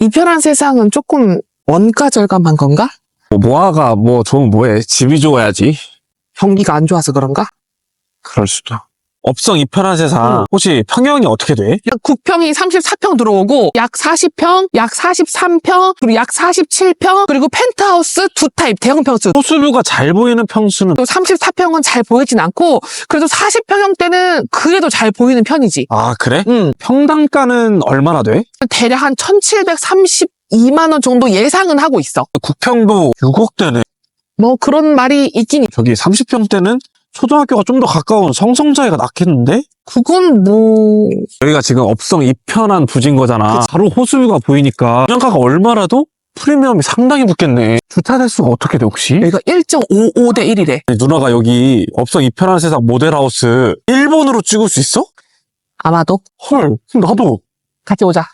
이 편한 세상은 조금 원가 절감한 건가? 뭐 모아가 뭐 좋으면 뭐해. 집이 좋아야지. 경기가 안 좋아서 그런가? 그럴 수도. 업성 이편한 세상. 응. 혹시 평형이 어떻게 돼? 약 9평이 34평 들어오고 약 40평, 약 43평, 그리고 약 47평, 그리고 펜트하우스 두 타입 대형 평수. 호수뷰가 잘 보이는 평수는 또 34평은 잘 보이진 않고 그래도 40평형 때는 그래도 잘 보이는 편이지. 아 그래? 응. 평당가는 얼마나 돼? 대략 한 1732만 원 정도 예상은 하고 있어. 국평도 6억 대네. 뭐 그런 말이 있긴 있- 저기 30평대는 초등학교가 좀 더 가까운 성성자에가 낫겠는데? 그건 뭐 여기가 지금 업성 이편한 부지인 거잖아. 바로 호수뷰가 보이니까 분양가가 얼마라도 프리미엄이 상당히 붙겠네. 주차 대수가 어떻게 돼 혹시? 여기가 1.55 대 1이래. 누나가 여기 업성 이편한 세상 모델하우스 일본으로 찍을 수 있어? 아마도 헐, 나도. 같이 오자.